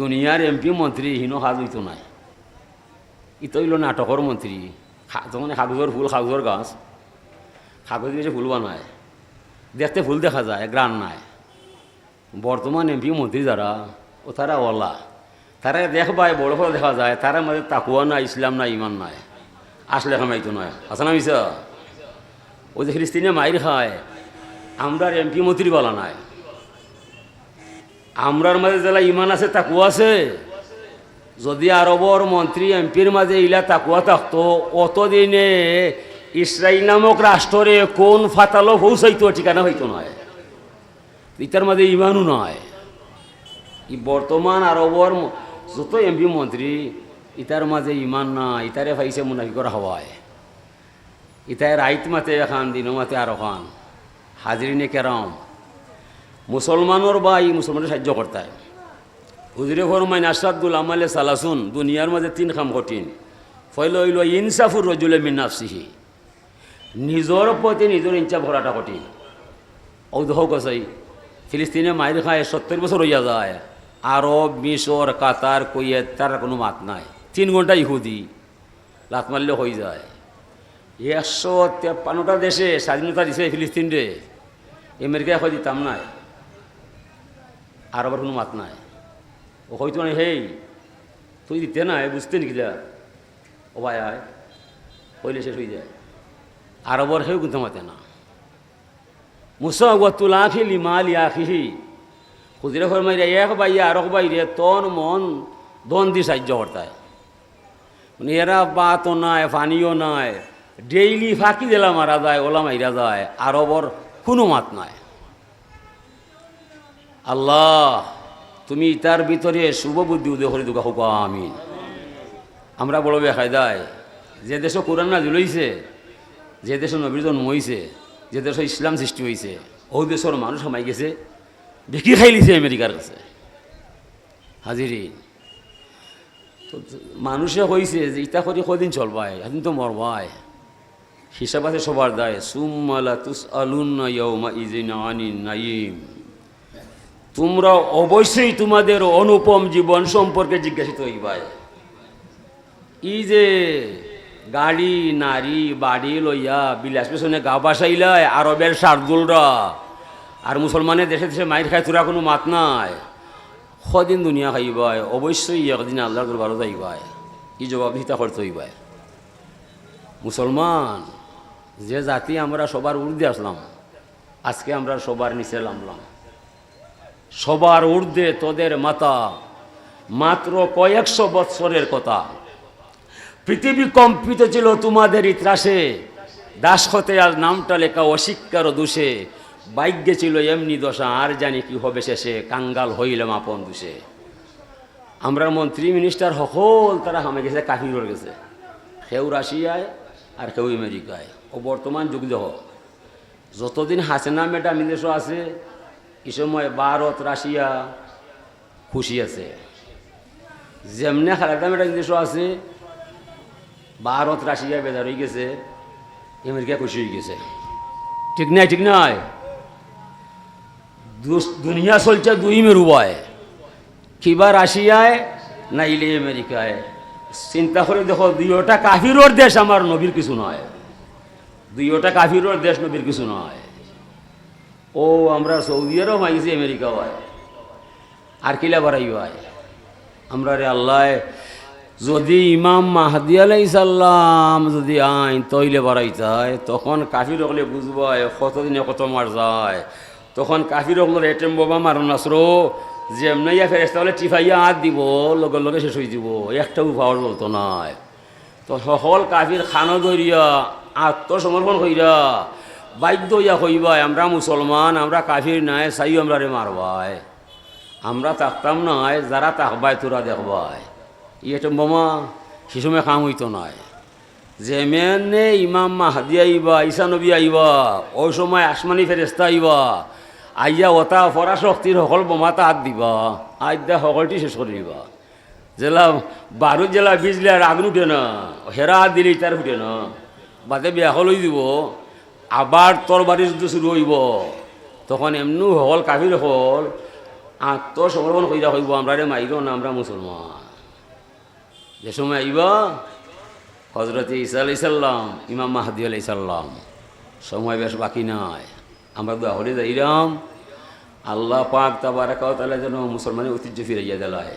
দুনিয়ার এমপি মন্ত্রী, হিনো সাজ হইতো নাই। ই তো হইল নাটকর মন্ত্রী তখন কাগজের ফুল কাগজের গাছ। দিয়ে যে ফুল বানায়। দেখতে ফুল দেখা যায় গ্রান নাই। বর্তমান এমপি মন্ত্রী যারা ও তারা ওলা তারা দেখবাই বড় করে দেখা যায় তারা মাঝে তাকুয়া নাই ইসলাম নাই, ইমান নাই। আসলে খামাইতো নয় আসা না মিশা ও যে খ্রিস্টিনে মাইর খায় আমরার এমপি মন্ত্রী বলা নাই। আমরার মাঝে যারা ইমান আছে তাকুয়া আছে? যদি আরবর মন্ত্রী এমপির মাঝে ইলা তাকুয়া থাকতো, অতদিনে ইসরায়েল নামক রাষ্ট্রে কোন ফাতালো পৌঁছাইতো, ঠিকানা হইতো নয় ইতার মাঝে ইমানও নয় ই বর্তমান আরবর যত এমপি মন্ত্রী ইতার মাঝে ইমান না ইতারে ফাইছে মুনাফিকর হওয়ায় ইতায় রাইত মাতে এখান দিন মাতে আর খান হাজরিনে কেরাম মুসলমানের বা ই মুসলমানের সাহায্য করতায় হুজুরে ফরমাইন আসাদুল আমালে সালাসুন, দুনিয়ার মাঝে তিন খাম কঠিন। ফইল হইল ইনসাফুর রজুলে মিনাফসিহি নিজর প্রতি নিজের ইনসাফ করাটা কঠিন। ঔদহ কসাই ফিলিস্তিনে মায়ের খায়, সত্তর বছর হইয়া যায়। আরব, মিশর, কাতার, কুয়েত, তার কোনো মাত নাই। তিন ঘণ্টা ইহুদি। লাত মারলে হয়ে যায়। একশো তেপ্পান্নটা দেশে স্বাধীনতা দিছে ফিলিস্তিন রে আমেরিকায় হয় দিতাম নাই। আরবের কোনো মাত নাই। ও হয়তো না হেই, তুই দিতে না বুঝতে নাকি যা? ও ভাই আয় হইলে শেষ হয়ে যায়। আরবর হেউ কিন্তু মাতে না। মুসা ওয়াতুল আখি লিমাল আখিহি। খুদিরে ফরমাইরে এক বাইরে আরক বাইরে তন মন দন দি সাহায্য করতায়। মানে এরা বাতও নাই পানিও নাই, ডেইলি ফাঁকি দিলা মারা যায় ওলা মাইরা যায় আরবর কোনো মাত নাই। আল্লাহ, তুমি তার ভিতরে শুভ বুদ্ধি উদয় করে দুগা হোক, আমিন। আমরা বড় বেখায় দেয় যে দেশে কোরআন না জুলাইছে যে দেশে নবীর জন্ম হয়েছে যে দেশে ইসলাম সৃষ্টি হয়েছে ওই দেশের মানুষ হামাই গেছে বিক্রি খাই লিছে আমেরিকার কাছে। হাজিরি, তো মানুষে হয়েছে যে ইটা করি কদিন চলবাই এদিন তো মরবাই। হিসাব আছে সবার দায় সুম্মালা তুস আলুন ইজিন আনি নাইম তোমরা অবশ্যই তোমাদের অনুপম জীবন সম্পর্কে জিজ্ঞাসিত হইবাই। ই যে গাড়ি, নারী, বাড়ি লইয়া বিলাস পেছনে গা বাসাইলাই, আরবের শার্দুলরা। আর মুসলমানের দেশে দেশে মাইর খায় তোরা কোনো মাত নাই। সদিন দুনিয়া খাইবাই অবশ্যই একদিন আল্লাহর দরবারও যাইবাই। ই জবাব জবাবদিহিতা করতে হইবাই। মুসলমান, যে জাতি আমরা সবার ঊর্ধ্বে আসলাম, আজকে আমরা সবার নিচে নামলাম। সবার ঊর্ধ্বে তোদের মাতা। মাত্র কয়েকশো বৎসরের কথা। পৃথিবী কম্পিত ছিল তোমাদের ইতিহাসে দাসখতে আর নামটা লেখা অশিক্ষার দোষে। ভাগ্যে ছিল এমনি দশা, আর জানি কি হবে শেষে। কাঙ্গাল হইলাম আপন দোষে। আমরা মন্ত্রী মিনিস্টার সকল তারা হামে গেছে কাফির গেছে। কেউ রাশিয়ায় আর কেউ আমেরিকায়। ও বর্তমান যুগ যতদিন হাসেনা ম্যাডাম দেশও আছে এই সময় ভারত, রাশিয়া খুশি আছে। যেমনে খালেদা ম্যাডাম দেশও আছে, ভারত, রাশিয়া বেজার হয়ে গেছে, আমেরিকা খুশি হয়ে গেছে। ঠিক নাই, ঠিক দুস- দুনিয়া চলছে দুই মেরুবায়। কিবা রাশিয়ায় না ইলে আমেরিকায়? চিন্তা করে দেখো, দুইটা কাফিরোর দেশ আমার নবীর কিছু নয়। দুইটা কাফিরোর দেশ নবীর কিছু নয়। ও আমরা সৌদি আরব আইছি আমেরিকা হয় আর কিলা বাড়াই হয় আমরা রে আল্লাহ, যদি ইমাম মাহাদি আলাইসাল্লাম যদি আইন তৈলে বাড়াই যায় তখন কাফির হলে বুঝবায়, কতদিনে কত মার যায়। তখন কাফির হলে এটেম বাবা মারণ আসরো যেমনি ইয়া ফেরেস্তা হলে টিফাইয়া হাত দিব, লগে লগে শেষ হয়ে দিব একটাও পাওয়ার বলতো নাই। তো সকল কাফির খানো ধরিয়া আত্মসমর্পণ কইরা বাধ্য ইয়া কইবাই, আমরা মুসলমান, আমরা কাফির নাই, চাইও আমরা রে মারবাই। আমরা থাকতাম নয় যারা তাকবাই তোরা দেখবাই। ইয়েটো বোমা সে সময় হইতো নয় যে মেনে ইমাম মাহাদি আইবা ঈশা নবী আইবা, ওই সময় আসমানি ফেরেস্তা আইবা, আইয়া ওটা পরা শক্তির সকল বোমাতা হাত দিবা আজ দা সকলটি শেষ করে দিবা। জেলা বারো জেলা বিজলে আর আগুন উঠে না, হেরা হাত দিলেই তার উঠে না, বাদে বিয়া হলই দিব। আবার তরবারি যুদ্ধ শুরু হইব। তখন এমনি হল, কাফির হল, আত্মসমর্পণ কইরা হইব, আমরা রে মাইর না, আমরা মুসলমান। যে সময় আইব হজরত ইসা আলাই সাল্লাম ইমাম মাহাদি আলাই সাল্লাম সময় বেশ বাকি নাই। আমরা দোয়া হলে যাইরাম, আল্লাহ পাক তাবারাকাও তাহলে যেন মুসলমানের ঐতিহ্য ফিরাইয়া দিলায়